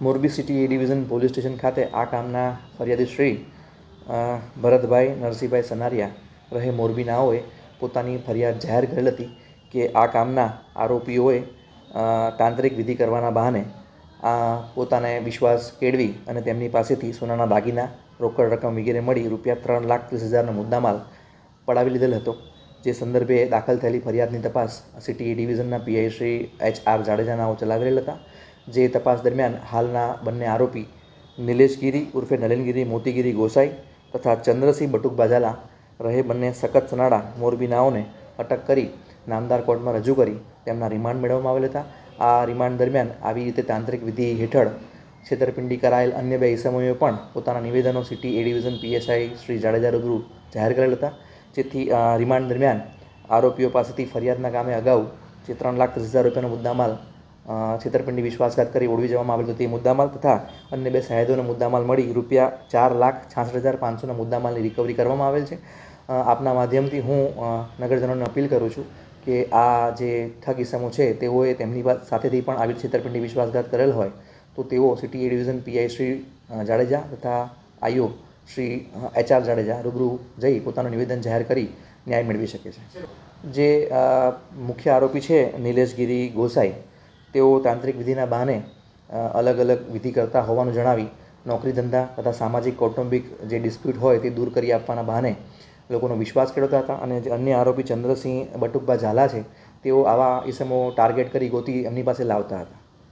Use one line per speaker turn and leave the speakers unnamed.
Morbi city A division police station ખાતે આ કામના ફરિયાદી શ્રી ભરતભાઈ નરસિંહભાઈ સનારિયા રહે મોરબીનાઓએ પોતાની ફરિયાદ જાહેર કરેલ હતી કે આ કામના આરોપીઓએ તાંત્રિક વિધિ કરવાના બહાને આ પોતાને વિશ્વાસ કેળવી અને તેમની પાસેથી સોનાના દાગીના, રોકડ રકમ વગેરે મળી રૂપિયા ત્રણ લાખ ત્રીસ હજારનો મુદ્દામાલ પડાવી લીધેલ હતો. જે સંદર્ભે દાખલ થયેલી ફરિયાદની તપાસ સિટી ડિવિઝનના પીઆઈ શ્રી એચ આર જાડેજાનાઓ ચલાવેલ હતા. જે તપાસ દરમિયાન હાલના બંને આરોપી નિલેશગીરી ઉર્ફે નલિનગીરી મોતીગીરી ગોસાઈ તથા ચંદ્રસિંહ બટુક બાજાલા રહે બંને સખત સનાડા મોરબીનાઓને અટક કરી નામદાર કોર્ટમાં રજૂ કરી તેમના રિમાન્ડ મેળવવામાં આવેલ હતા. આ રિમાન્ડ દરમિયાન આવી રીતે તાંત્રિક વિધિ હેઠળ છેતરપિંડી કરાયેલ અન્ય બે ઇસમોએ પણ પોતાના નિવેદનો city A division PSI Shri Jadeja રૂબરૂ જાહેર કરેલ હતા. જેથી રિમાન્ડ દરમિયાન આરોપીઓ પાસેથી ફરિયાદના કામે અગાઉ જે ત્રણ લાખ ત્રીસ હજાર રૂપિયાનો મુદ્દામાલ છેતરપિંડી, વિશ્વાસઘાત કરી ઓળવી જવામાં આવેલ હતો તે મુદ્દામાલ તથા અન્ય બે સાહેદોનો મુદ્દામાલ મળી રૂપિયા ચાર લાખ છાસઠ હજાર પાંચસોના મુદ્દામાલની રિકવરી કરવામાં આવેલ છે. આપના માધ્યમથી હું નગરજનોને અપીલ કરું છું કે આ જે ઠગ છે, તેઓએ તેમની સાથેથી પણ આવી છેતરપિંડી, વિશ્વાસઘાત કરેલ હોય તો તેઓ city division PI Shri Jadeja તથા IO Shri H R Jadeja રૂબરૂ જઈ પોતાનું નિવેદન જાહેર કરી ન્યાય મેળવી શકે છે. જે મુખ્ય આરોપી છે નિલેશગીરી ગોસાઈ તેઓ તાંત્રિક વિધિના બહાને અલગ અલગ વિધિ કરતા હોવાનું જણાવી નોકરી ધંધા તથા સામાજિક, કૌટુંબિક જે ડિસ્પ્યુટ હોય તે દૂર કરી આપવાના બહાને લોકોનો વિશ્વાસ કેળવતા હતા અને જે અન્ય આરોપી ચંદ્રસિંહ બટુકબા ઝાલા છે, તેઓ આવા ઈસમો ટાર્ગેટ કરી ગોતી એમની પાસે લાવતા હતા.